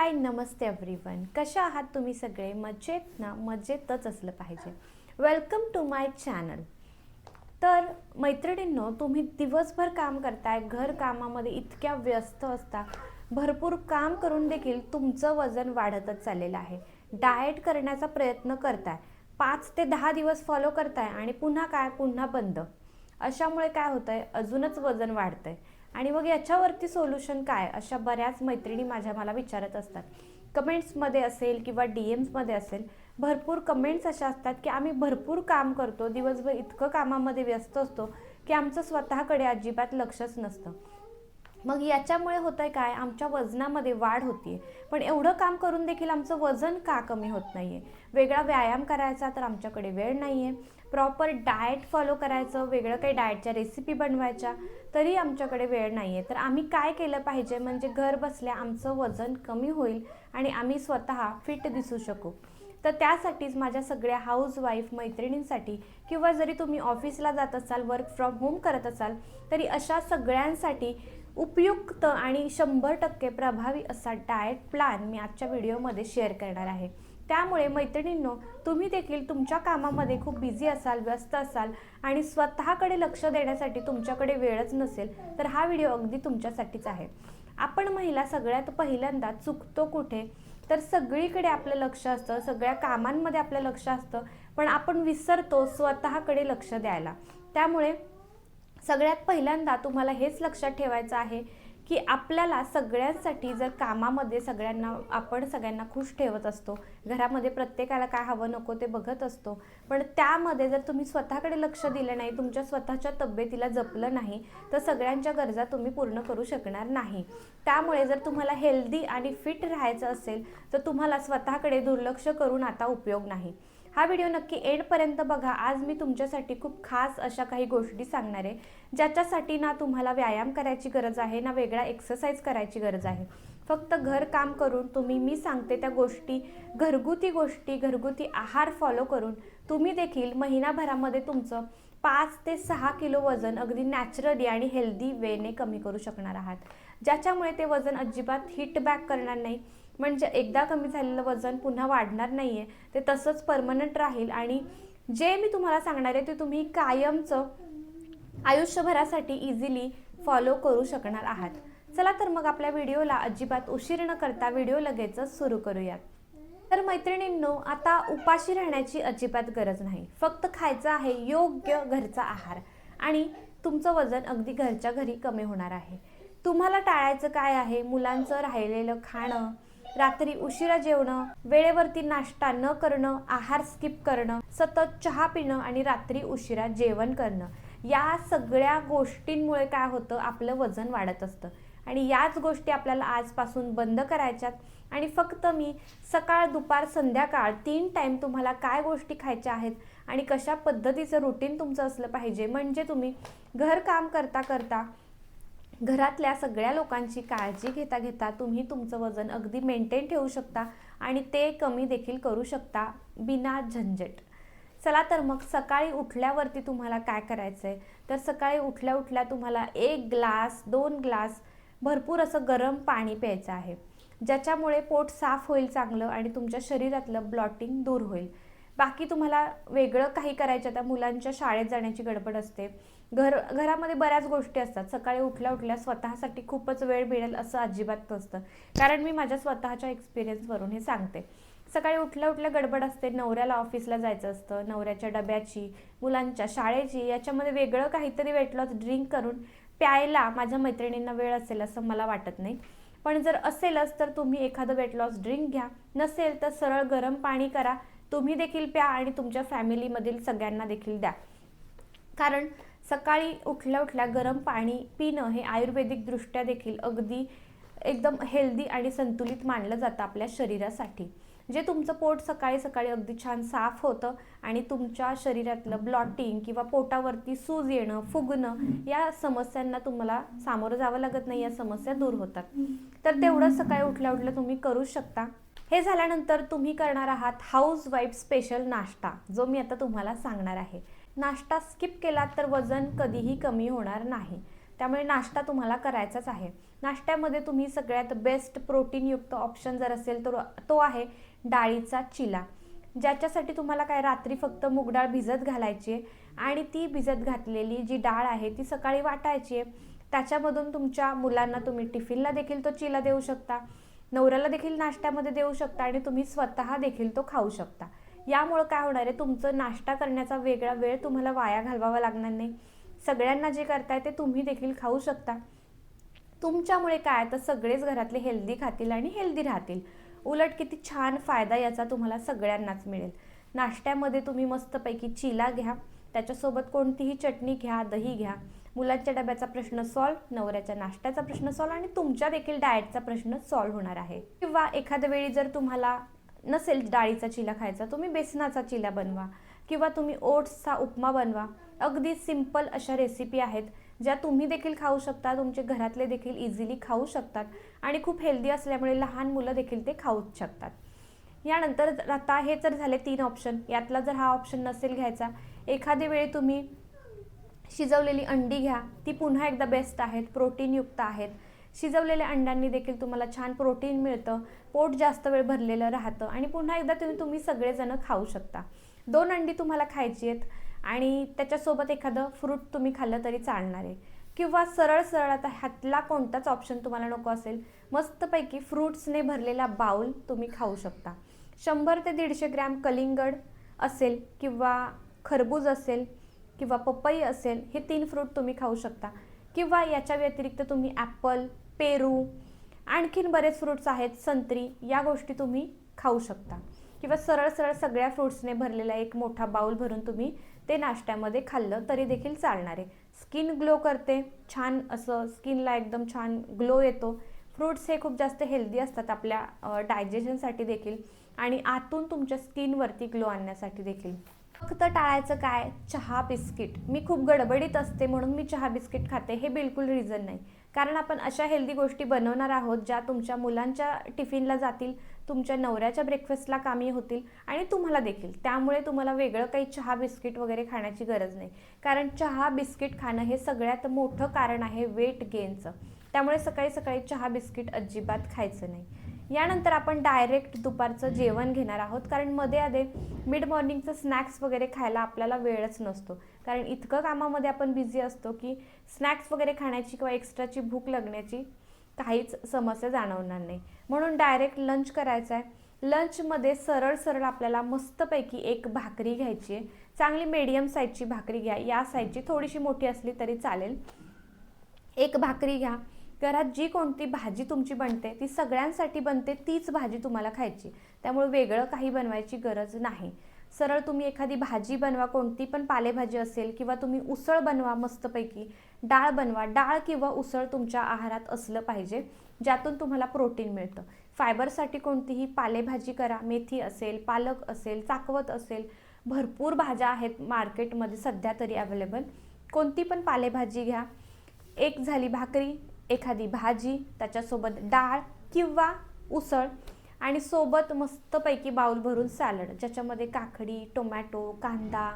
हाय नमस्ते everyone कशा आहात तुम्ही सगळे? मजेत ना? मजेतच असलं पाहिजे. वेलकम टू माय चॅनल तर मैत्रिणींनो तुम्ही दिवसभर काम करताय घर कामामध्ये इतक्या व्यस्त असता. भरपूर काम करून देखील तुमचं वजन वाढतच चाललेलं आहे. डाएट करण्याचा प्रयत्न करताय. पाच ते दहा दिवस फॉलो करताय आणि पुन्हा काय? पुन्हा बंद. अशामुळे काय होतंय? अजूनच वजन वाढतंय. आणि मग याच्यावरती सोल्युशन काय? अशा बऱ्याच मैत्रिणी माझ्या मला विचारत असतात. कमेंट्समध्ये असेल किंवा डी एम्समध्ये असेल भरपूर कमेंट्स अशा असतात की आम्ही भरपूर काम करतो दिवसभर इतकं कामामध्ये व्यस्त असतो की आमचं स्वतःकडे अजिबात लक्षच नसतं. मग याच्यामुळे होतंय काय? आमच्या वजनामध्ये वाढ होतीये. पण एवढं काम करून देखील आमचं वजन का कमी होत नाही आहे वेगळा व्यायाम करायचा तर आमच्याकडे वेळ नाही आहे प्रॉपर डाएट फॉलो करायचं वेगळं काही डाएटच्या रेसिपी बनवायच्या तरी आमच्याकडे वेळ नाही आहे तर आम्ही काय केलं पाहिजे? म्हणजे घर बसल्या आमचं वजन कमी होईल आणि आम्ही स्वतः फिट दिसू शकू. तर त्यासाठीच माझ्या सगळ्या हाऊसवाईफ मैत्रिणींसाठी किंवा जरी तुम्ही ऑफिसला जात असाल वर्क फ्रॉम होम करत असाल तरी अशा सगळ्यांसाठी उपयुक्त आणि शंभर टक्के प्रभावी असा डाएट प्लॅन मी आजच्या व्हिडिओमध्ये शेअर करणार आहे. त्यामुळे मैत्रिणींनो तुम्ही देखील तुमच्या कामामध्ये खूप बिझी असाल व्यस्त असाल आणि स्वतःकडे लक्ष देण्यासाठी तुमच्याकडे वेळच नसेल तर हा व्हिडिओ अगदी तुमच्यासाठीच आहे. आपण महिला सगळ्यात पहिल्यांदा चुकतो कुठे? तर सगळीकडे आपलं लक्ष असतं सगळ्या कामांमध्ये आपलं लक्ष असतं पण आपण विसरतो स्वतःकडे लक्ष द्यायला. त्यामुळे सगळ्यात पहिल्यांदा तुम्हाला हेच लक्षात ठेवायचं आहे की आपल्याला सगळ्यांसाठी जर कामामध्ये सगळ्यांना आपण सगळ्यांना खुश ठेवत असतो घरामध्ये प्रत्येकाला काय हवं नको ते बघत असतो पण त्यामध्ये जर तुम्ही स्वतःकडे लक्ष दिलं नाही तुमच्या स्वतःच्या तब्येतीला जपलं नाही तर सगळ्यांच्या गरजा तुम्ही पूर्ण करू शकणार नाही. त्यामुळे जर तुम्हाला हेल्दी आणि फिट राहायचं असेल तर तुम्हाला स्वतःकडे दुर्लक्ष करून आता उपयोग नाही. हा व्हिडिओ नक्की एंडपर्यंत बघा. आज मी तुमच्यासाठी खूप खास अशा काही गोष्टी सांगणार आहे ज्याच्यासाठी ना तुम्हाला व्यायाम करायची गरज आहे ना वेगळा एक्सरसाइज करायची गरज आहे. फक्त घर काम करून तुम्ही मी सांगते त्या गोष्टी घरगुती गोष्टी घरगुती आहार फॉलो करून तुम्ही देखील महिनाभरामध्ये तुमचं पाच ते सहा किलो वजन अगदी नॅचरली आणि हेल्दी वेने कमी करू शकणार आहात. ज्याच्यामुळे ते वजन अजिबात हिट बॅक करणार नाही. म्हणजे एकदा कमी झालेलं वजन पुन्हा वाढणार नाही आहे ते तसंच परमनंट राहील. आणि जे मी तुम्हाला सांगणार आहे ते तुम्ही कायमचं आयुष्यभरासाठी इझिली फॉलो करू शकणार आहात. चला तर मग आपल्या व्हिडिओला अजिबात उशीर न करता व्हिडिओ लगेचच सुरू करूयात. तर मैत्रिणींनो आता उपाशी राहण्याची अजिबात गरज नाही. फक्त खायचं आहे योग्य घरचा आहार. आणि तुमचं वजन अगदी घरच्या घरी कमी होणार आहे. तुम्हाला टाळायचं काय आहे? मुलांचं राहिलेलं खाणं रात्री उशिरा जेवणं वेळेवरती नाश्ता न करणं आहार स्किप करणं सतत चहा पिणं आणि रात्री उशिरा जेवण करणं या सगळ्या गोष्टींमुळे काय होतं आपलं वजन वाढत असतं. आणि याच गोष्टी आपल्याला आजपासून बंद करायच्यात. आणि फक्त मी सकाळ दुपार संध्याकाळ तीन टाईम तुम्हाला काय गोष्टी खायच्या आहेत आणि कशा पद्धतीचं रुटीन तुमचं असलं पाहिजे म्हणजे तुम्ही घर काम करता करता घरातल्या सगळ्या लोकांची काळजी घेता घेता तुम्ही तुमचं वजन अगदी मेंटेन ठेवू शकता आणि ते कमी देखील करू शकता बिना झंझट. चला तर मग सकाळी उठल्यावरती तुम्हाला काय करायचं आहे तर सकाळी उठल्या उठल्या तुम्हाला एक ग्लास दोन ग्लास भरपूर असं गरम पाणी प्यायचं आहे. ज्याच्यामुळे पोट साफ होईल चांगलं आणि तुमच्या शरीरातलं ब्लॉटिंग दूर होईल. बाकी तुम्हाला वेगळं काही करायचं आता मुलांच्या शाळेत जाण्याची गडबड असते. घर घरामध्ये बऱ्याच गोष्टी असतात. सकाळी उठल्या उठल्या स्वतःसाठी खूपच वेळ मिळेल असं अजिबात नसतं. कारण मी माझ्या स्वतःच्या एक्सपिरियन्सवरून हे सांगते. सकाळी उठल्या उठल्या गडबड असते. नवऱ्याला ऑफिसला जायचं असतं. नवऱ्याच्या डब्याची मुलांच्या शाळेची याच्यामध्ये वेगळं काहीतरी वेट लॉस ड्रिंक करून प्यायला माझ्या मैत्रिणींना वेळ असेल असं मला वाटत नाही. पण जर असेलच तर तुम्ही एखादं वेट लॉस ड्रिंक घ्या. नसेल तर सरळ गरम पाणी करा. तुम्ही देखील प्या आणि तुमच्या फॅमिलीमधील सगळ्यांना देखील द्या. कारण सकाळी उठल्या उठल्या गरम पाणी पिणं हे आयुर्वेदिकदृष्ट्या देखील अगदी एकदम हेल्दी आणि संतुलित मानलं जातं आपल्या शरीरासाठी. जे तुमचं पोट सकाळी सकाळी अगदी छान साफ होतं आणि तुमच्या शरीरातलं ब्लॉटिंग किंवा पोटावरती सूज येणं फुगणं या समस्यांना तुम्हाला सामोरं जावं लागत नाही या समस्या दूर होतात. तर तेवढं सकाळी उठल्या उठल्या तुम्ही करू शकता. हे झाल्यानंतर तुम्ही करणार आहात हाऊस वाईफ स्पेशल नाश्ता जो मी आता तुम्हाला सांगणार आहे. नाश्ता स्किप केला तर वजन कधीही कमी होणार नाही. त्यामुळे नाश्ता तुम्हाला करायचाच आहे. नाश्त्यामध्ये तुम्ही सगळ्यात बेस्ट प्रोटीनयुक्त ऑप्शन जर असेल तर तो आहे डाळीचा चिला. ज्याच्यासाठी तुम्हाला काय रात्री फक्त मूगडाळ भिजत घालायची आहे आणि ती भिजत घातलेली जी डाळ आहे ती सकाळी वाटायची आहे. त्याच्यामधून तुमच्या मुलांना तुम्ही टिफिनला देखील तो चिला देऊ शकता. नवऱ्याला देखील नाश्त्यामध्ये देऊ शकता आणि तुम्ही स्वतः देखील तो खाऊ शकता. यामुळं काय होणार आहे? तुमचं नाश्ता करण्याचा वेगळा वेळ तुम्हाला वाया घालवावा लागणार नाही. सगळ्यांना जे करताय ते तुम्ही देखील खाऊ शकता. तुमच्यामुळे काय? तर सगळेच घरातले हेल्दी खातील आणि हेल्दी राहतील. उलट किती छान फायदा याचा तुम्हाला सगळ्यांनाच मिळेल. नाश्त्यामध्ये तुम्ही मस्तपैकी चिला घ्या. त्याच्यासोबत कोणतीही चटणी घ्या दही घ्या. मुलांच्या डब्याचा प्रश्न सॉल्व नवऱ्याच्या नाश्त्याचा प्रश्न सॉल्व आणि तुमच्या देखील डाएटचा प्रश्न सॉल्व होणार आहे. किंवा एखाद्या वेळी जर तुम्हाला नसेल डाळीचा चिला खायचा तुम्ही बेसनाचा चिला बनवा किंवा तुम्ही ओट्सचा उपमा बनवा. अगदी सिंपल अशा रेसिपी आहेत ज्या तुम्ही देखील खाऊ शकता तुमचे घरातले देखील इझिली खाऊ शकतात आणि खूप हेल्दी असल्यामुळे लहान मुलं देखील ते खाऊच शकतात. यानंतर आता हे जर झाले तीन ऑप्शन यातला जर हा ऑप्शन नसेल घ्यायचा एखादी वेळी तुम्ही शिजवलेली अंडी घ्या ती पुन्हा एकदा बेस्ट आहेत प्रोटीनयुक्त आहेत. शिजवलेल्या अंड्यांनी देखील तुम्हाला छान प्रोटीन मिळतं पोट जास्त वेळ भरलेलं राहतं आणि पुन्हा एकदा तुम्ही तुम्ही सगळेजण खाऊ शकता. दोन अंडी तुम्हाला खायची आहेत आणि त्याच्यासोबत एखादं फ्रूट तुम्ही खाल्लं तरी चालणार आहे. किंवा सरळ सरळ आता ह्यातला कोणताच ऑप्शन तुम्हाला नको असेल मस्तपैकी फ्रूट्सने भरलेला बाउल तुम्ही खाऊ शकता. शंभर ते दीडशे ग्रॅम कलिंगड असेल किंवा खरबूज असेल किंवा पपई असेल हे तीन फ्रूट तुम्ही खाऊ शकता. किंवा याच्या व्यतिरिक्त तुम्ही ॲपल पेरू आणखीन बरेच फ्रूट्स आहेत संत्री या गोष्टी तुम्ही खाऊ शकता. किंवा सरळ सरळ सगळ्या फ्रूट्सने भरलेला एक मोठा बाउल भरून तुम्ही ते नाश्त्यामध्ये खाल्लं तरी देखील चालणार. आहे स्किन ग्लो करते छान असं स्किनला एकदम छान ग्लो येतो. फ्रूट्स हे खूप जास्त हेल्दी असतात आपल्या डायजेशनसाठी देखील आणि आतून तुमच्या स्किनवरती ग्लो आणण्यासाठी देखील. फक्त टाळायचं काय? चहा बिस्किट. मी खूप गडबडीत असते म्हणून मी चहा बिस्किट खाते हे बिलकुल रिझन नाही. कारण आपण अशा हेल्दी गोष्टी बनवणार आहोत ज्या तुमच्या मुलांच्या टिफिनला जातील तुमच्या नवऱ्याच्या ब्रेकफास्टला कामी होतील आणि तुम्हाला देखील. त्यामुळे तुम्हाला वेगळं काही चहा बिस्किट वगैरे खाण्याची गरज नाही. कारण चहा बिस्किट खाणं हे सगळ्यात मोठं कारण आहे वेट गेनचं त्यामुळे सकाळी सकाळी चहा बिस्किट अजिबात खायचं नाही. यानंतर आपण डायरेक्ट दुपारचं जेवण घेणार आहोत. कारण मध्ये आधे मिड मॉर्निंगचं स्नॅक्स वगैरे खायला आपल्याला वेळच नसतो. कारण इतकं कामामध्ये आपण बिझी असतो की स्नॅक्स वगैरे खाण्याची किंवा एक्स्ट्राची भूक लागण्याची काहीच समस्या जाणवणार नाही. म्हणून डायरेक्ट लंच करायचं आहे. लंचमध्ये सरळ सरळ आपल्याला मस्तपैकी एक भाकरी घ्यायची आहे. चांगली मीडियम साईजची भाकरी घ्या. या साईजची थोडीशी मोठी असली तरी चालेल. एक भाकरी घ्या. घरात जी कोणती भाजी तुमची बनते ती सगळ्यांसाठी बनते तीच भाजी तुम्हाला खायची. त्यामुळे वेगळं काही बनवायची गरज नाही. सरळ तुम्ही एखादी भाजी बनवा कोणती पण पालेभाजी असेल किंवा तुम्ही उसळ बनवा मस्तपैकी डाळ बनवा डाळ किंवा उसळ तुमच्या आहारात असलं पाहिजे ज्यातून तुम्हाला प्रोटीन मिळतं. फायबरसाठी कोणतीही पालेभाजी करा मेथी असेल पालक असेल चाकवत असेल भरपूर भाज्या आहेत मार्केटमध्ये सध्या तरी अवेलेबल. कोणती पण पालेभाजी घ्या. एक झाली भाकरी एखादी भाजी त्याच्यासोबत डाळ किंवा उसळ आणि सोबत मस्तपैकी बाऊल भरून सॅलड ज्याच्यामध्ये काकडी टोमॅटो कांदा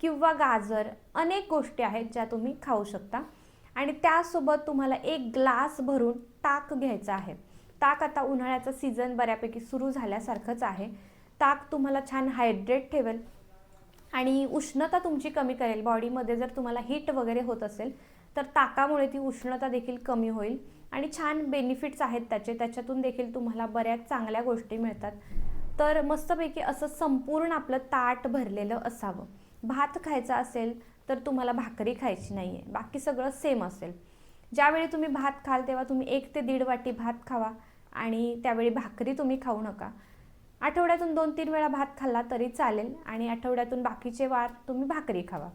किंवा गाजर अनेक गोष्टी आहेत ज्या तुम्ही खाऊ शकता. आणि त्यासोबत तुम्हाला एक ग्लास भरून ताक घ्यायचं आहे. ताक आता उन्हाळ्याचा सीझन बऱ्यापैकी सुरू झाल्यासारखंच आहे. ताक तुम्हाला छान हायड्रेट ठेवेल आणि उष्णता तुमची कमी करेल. बॉडीमध्ये जर तुम्हाला हीट वगैरे होत असेल तर ताकामुळे ती उष्णता देखील कमी होईल आणि छान बेनिफिट्स आहेत त्याचे. त्याच्यातून देखील तुम्हाला बऱ्याच चांगल्या गोष्टी मिळतात. तर मस्तपैकी असं संपूर्ण आपलं ताट भरलेलं असावं. भात खायचा असेल तर तुम्हाला भाकरी खायची नाही आहे बाकी सगळं सेम असेल. ज्यावेळी तुम्ही भात खाल तेव्हा तुम्ही एक ते दीड वाटी भात खावा आणि त्यावेळी भाकरी तुम्ही खाऊ नका. आठवड्यातून दोन तीन वेळा भात खाल्ला तरी चालेल आणि आठवड्यातून बाकीचे वार तुम्ही भाकरी खावा.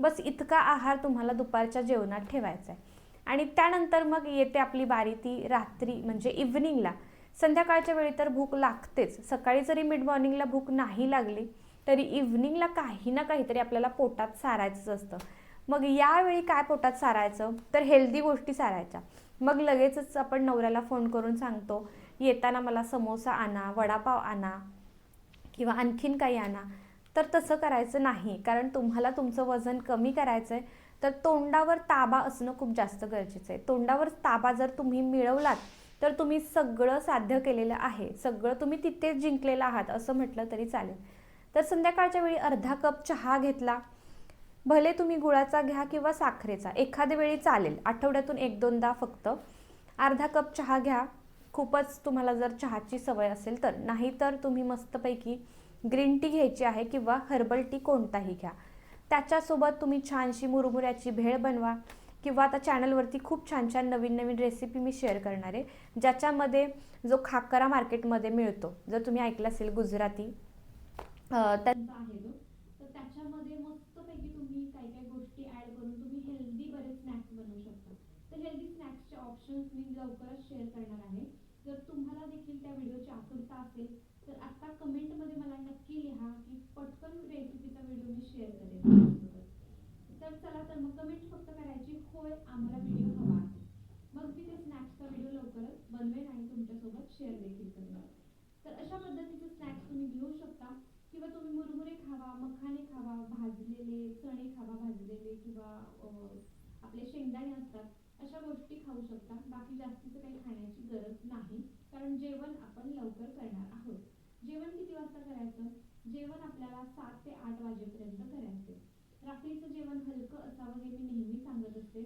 बस इतका आहार तुम्हाला दुपारच्या जेवणात ठेवायचा आहे. आणि त्यानंतर मग येते आपली बारी ती रात्री म्हणजे इव्हनिंगला संध्याकाळच्या वेळी तर भूक लागतेच. सकाळी जरी मिड मॉर्निंगला भूक नाही लागली तरी इव्हनिंगला काही ना काहीतरी आपल्याला पोटात सारायचंच असतं. मग यावेळी काय पोटात सारायचं? तर हेल्दी गोष्टी सारायच्या. मग लगेचच आपण नवऱ्याला फोन करून सांगतो येताना मला समोसा आणा वडापाव आणा किंवा आणखीन काही आणा. तर तसं करायचं नाही. कारण तुम्हाला तुमचं वजन कमी करायचं आहे तर तोंडावर ताबा असणं खूप जास्त गरजेचं आहे. तोंडावर ताबा जर तुम्ही मिळवलात तर तुम्ही सगळं साध्य केलेलं आहे. सगळं तुम्ही तिथेच जिंकलेलं आहात असं म्हटलं तरी चालेल. तर संध्याकाळच्या वेळी अर्धा कप चहा घेतला. भले तुम्ही गुळाचा घ्या किंवा साखरेचा एखाद्या वेळी चालेल. आठवड्यातून एक दोनदा फक्त. अर्धा कप चहा घ्या. खूपच तुम्हाला जर चहाची सवय असेल तर. नाहीतर तुम्ही मस्तपैकी ग्रीन टी घ्यायची आहे किंवा हर्बल टी कोणताही घ्या. त्याच्यासोबत तुम्ही छानशी मुरमुऱ्याची भेळ बनवा किंवा आता चॅनलवरती खूप छान छान नवीन नवीन रेसिपी मी शेअर करणार आहे ज्याच्यामध्ये जो खाकरा मार्केटमध्ये मिळतो जर तुम्ही ऐकलं असेल गुजराती तर त्याच्यामध्ये मस्तपैकी तुम्ही काही काही गोष्टी ॲड करून तुम्ही हेल्दी बरेच स्नॅक्स बनवू शकता. तर हेल्दी स्नॅक्सचे ऑप्शन्स मी लवकरच शेअर करणार आहे. जर तुम्हाला देखील त्या व्हिडिओची आतुरता असेल तर आता कमेंटमध्ये मला नक्की लिहा पटकन रेसिपीचा व्हिडिओ मी शेअर करेन तर चला तर मग कमेंट फक्त करायची होय आम्हाला व्हिडिओ हवा आहे. मग मी ते स्नॅक्सचा व्हिडिओ लवकरच बनवेन आणि तुमच्यासोबत शेअर देखील करणार तर अशा पद्धतीचे स्नॅक्स तुम्ही घेऊ शकता. किंवा तुम्ही मुरमुरे खावा मखाने खावा भाजलेले चणे खावा भाजलेले किंवा आपले शेंगदाणे असतात अशा गोष्टी खाऊ शकता. बाकी जास्तीचं काही खाण्याची गरज नाही. कारण जेवण आपण लवकर करणार आहोत जेवण किती वाजता करायचं जेवण आपल्याला सात ते आठ वाजेपर्यंत करायचे रात्रीचं जेवण हलकं असावं हे मी नेहमी सांगत असते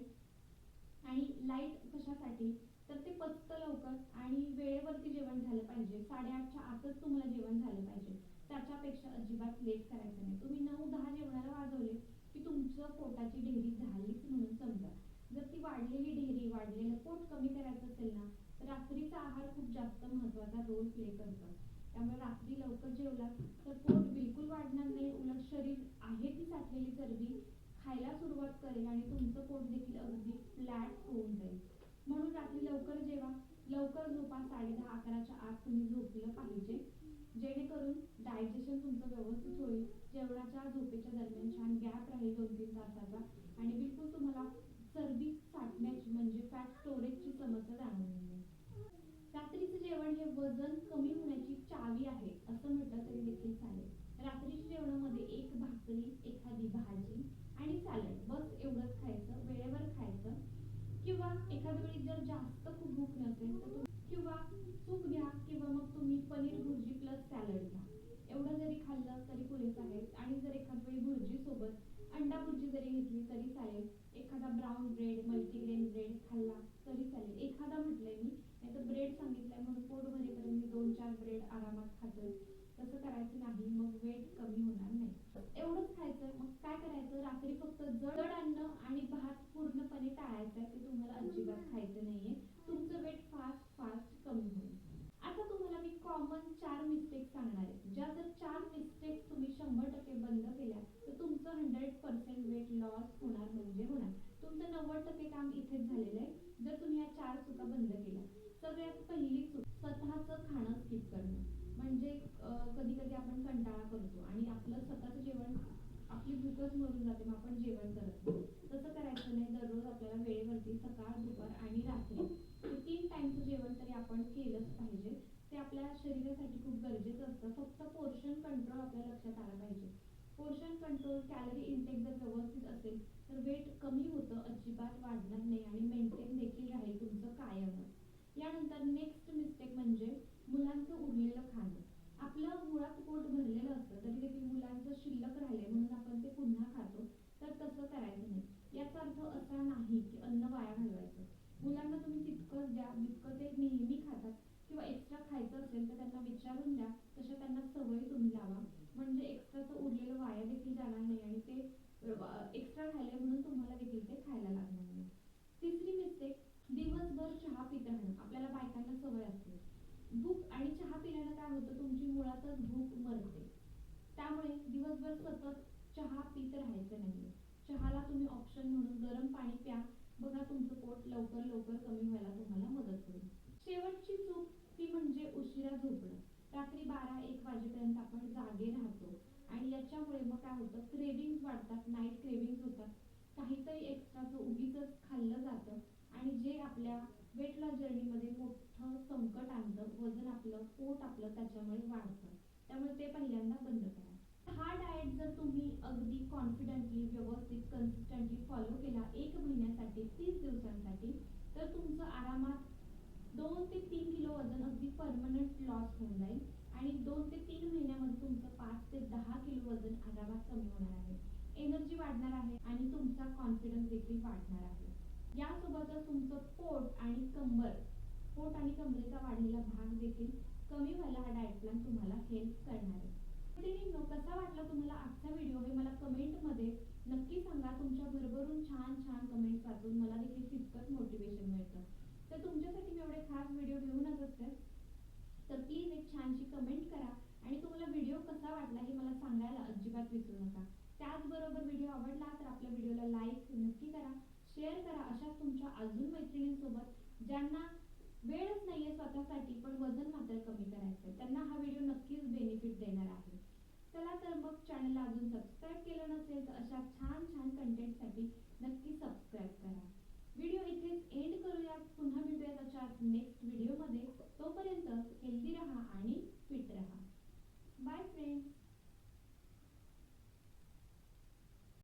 आणि कशासाठी? तर ते पचतं लवकर आणि वेळेवरती जेवण झालं पाहिजे. साडेआठच्या आतच तुम्हाला जेवण झालं पाहिजे. त्याच्यापेक्षा अजिबात लेट करायचं नाही. तुम्ही नऊ दहा जेवणाला वाजवले की तुमचं पोटाची ढेरी झालीच म्हणून समजा. जर ती वाढलेली ढेरी वाढलेलं पोट कमी करायचं असेल ना तर रात्रीचा आहार खूप जास्त महत्त्वाचा रोल प्ले करतो. त्यामुळे रात्री लवकर जेवला तर पोट बिलकुल वाढणार नाही. उलट शरीर आहे ती साठलेली चरबी. खायला सुरुवात करेल आणि तुमचं पोट देखील अगदी फ्लॅट होऊन जाईल. म्हणून रात्री लवकर जेवा. लवकर झोपा. साडे दहा अकराच्या आत तुम्ही झोपलं पाहिजे. जेणेकरून डायजेशन तुमचं व्यवस्थित होईल. जेवणाच्या झोपेच्या दरम्यान छान गॅप राहील दोन तीन तासाचा. आणि बिलकुल तुम्हाला चरबी साठण्याची म्हणजे फॅट स्टोरेजची समस्या जाणवून येईल रात्रीचं जेवण हे वजन कमी होण्याची चावी आहे असं म्हटलं तरी देखील चालेल. रात्रीच्या जेवणामध्ये एक भाकरी एखादी भाजी आणि सॅलड बस एवढंच खायचं वेळेवर खायचं. किंवा एखाद्या वेळी जर जास्त खूप भूक नसेल तर किंवा सूप घ्या किंवा मग तुम्ही पनीर भुर्जी प्लस सॅलड घ्या. एवढं जरी खाल्लं तरी पुरेसं आहे. आणि जर एखाद्या वेळी भुर्जी सोबत अंडा भुर्जी जरी घेतली तरी चालेल. एखादा ब्राऊन ब्रेड मल्टीग्रेन ब्रेड खाल्ला तरी चालेल. एखादा म्हटलंय मी नाही तर ब्रेड सांगितलंय म्हणून पोट भरेपर्यंत मी दोन चार ब्रेड आरामात खातोय. तसं करायचं नाही. मग वेट कमी होणार नाही. एवढंच खायचं मग काय करायचं? रात्री फक्त जड अन्न आणि भात पूर्णपणे टाळायचं की ते तुम्हाला अजिबात खायचं नाहीये. तुमचं वेट फास्ट फास्ट कमी होईल. आता तुम्हाला मी कॉमन चार मिस्टेक सांगणार आहे. ज्या जर चार मिस्टेक तुम्ही शंभर टक्के बंद केल्या तर तुमचं हंड्रेड पर्सेंट वेट लॉस होणार म्हणजे होणार. तुमचं नव्वद टक्के काम इथेच झालेलं आहे. जर तुम्ही या चार चुका बंद केल्या सगळ्यात पहिली चूक स्वतःचं खाणं स्किप करणं. म्हणजे कधी कधी आपण कंटाळा करतो आणि आपलं स्वतःचं जेवण आपली भूकच मरून जाते मग आपण जेवण करत नाही. तसं करायचं नाही दररोज आपल्याला वेळेवरती सकाळ दुपार आणि रात्री हे तीन टाइमचं जेवण तरी आपण केलंच पाहिजे. ते आपल्या शरीरासाठी खूप गरजेचं असतं. फक्त पोर्शन कंट्रोल आपल्या लक्षात आला पाहिजे. पोर्शन कंट्रोल कॅलरी इंटेक जर व्यवस्थित असेल तर वेट कमी होतं अजिबात वाढणार नाही आणि मेंटेन देखील राहील तुमचं कायमच. यानंतर नेक्स्ट मिस्टेक म्हणजे मुलांचं उरलेलं खाणं आपलं मुळात पोट भरलेलं असतं तरी देखील मुलांचं शिल्लक राहिले म्हणून आपण ते पुन्हा खातो. तर तसं करायचं नाही. याचा अर्थ असा नाही की अन्न वाया घालवायचं. मुलांना तुम्ही तितकंच द्या जितकं ते नेहमी खातात किंवा एक्स्ट्रा खायचं असेल तर त्यांना विचारून द्या तशा त्यांना सवय तुम्ही लावा. म्हणजे एक्स्ट्राचं उरलेलं वाया देखील जाणार नाही आणि ते एक्स्ट्रा खायले म्हणून तुम्हाला देखील ते खायला लागणार नाही तिसरी मिस्टेक दिवसभर चहा पित राहणं आपल्याला बायकांना सवय असते भूक आणि चहा पिल्यानं काय होतं? तुमची मुळातच भूक मरते. त्यामुळे दिवसभर सतत चहा पित राहायचं नाहीये. चहाला तुम्ही ऑप्शन म्हणून गरम पाणी प्या. बघा तुमचं पोट लवकर लवकर कमी व्हायला तुम्हाला मदत होईल. शेवटची चूक ती म्हणजे उशिरा झोपणं. रात्री बारा एक वाजेपर्यंत आपण जागे राहतो. आणि याच्यामुळे मग काय होतं? क्रेविंग्स वाढतात. नाईट क्रेविंग्स होतात. काहीतरी एक्स्ट्राचं उगीच खाल्लं जातं. आणि जे आपल्या वेट लॉस जर्नीमध्ये मोठं संकट आणतं वजन आपलं पोट आपलं त्याच्यामुळे वाढतं. त्यामुळे ते पहिल्यांदा बंद करा. हा डाएट जर तुम्ही अगदी कॉन्फिडेंटली व्यवस्थित कन्सिस्टंटली फॉलो केला एक महिन्यासाठी तीस दिवसांसाठी तर तुमचं आरामात दोन ते तीन किलो वजन अगदी परमनंट लॉस होऊन जाईल आणि दोन ते तीन महिन्यामध्ये तुमचं पाच ते दहा किलो वजन आरामात कमी होणार आहे. एनर्जी वाढणार आहे आणि तुमचा कॉन्फिडन्स देखील वाढणार आहे. यासोबतच तुमचं पोट आणि कंबर पोट आणि कमरेचा वाढलेला भाग देखील कमी व्हायला हा डाएट प्लॅन तुम्हाला हेल्प करणार आहे. मैत्रिणींनो, कसा वाटला तुम्हाला आजचा व्हिडिओ हे मला कमेंटमध्ये नक्की सांगा. तुमच्या भरभरून छान छान कमेंट्स वाचून मला देखील तितकंच मोटिवेशन मिळतं. तर तुमच्यासाठी मी एवढे खास व्हिडिओ घेऊनच असते. तर प्लीज एक छानशी कमेंट करा. आणि तुम्हाला व्हिडिओ कसा वाटला हे मला सांगायला अजिबात विसरू नका. त्याचबरोबर व्हिडिओ आवडला तर आपल्या व्हिडिओला लाईक नक्की करा. शेअर करा अशाच तुमच्या अजून मैत्रिणींसोबत ज्यांना वेळच नाहीये स्वतःसाठी पण वजन मात्र कमी करायचंय. त्यांना हा व्हिडिओ नक्कीच बेनिफिट देणार आहे. चला तर मग चॅनलला अजून सबस्क्राईब केलं नसेल तर अशा छान छान कंटेंटसाठी नक्की सबस्क्राईब करा. व्हिडिओ इथेच एंड करूया. पुन्हा भेटूया अशाच नेक्स्ट व्हिडिओमध्ये तोपर्यंत हेल्दी राहा आणि फिट राहा. Bye friends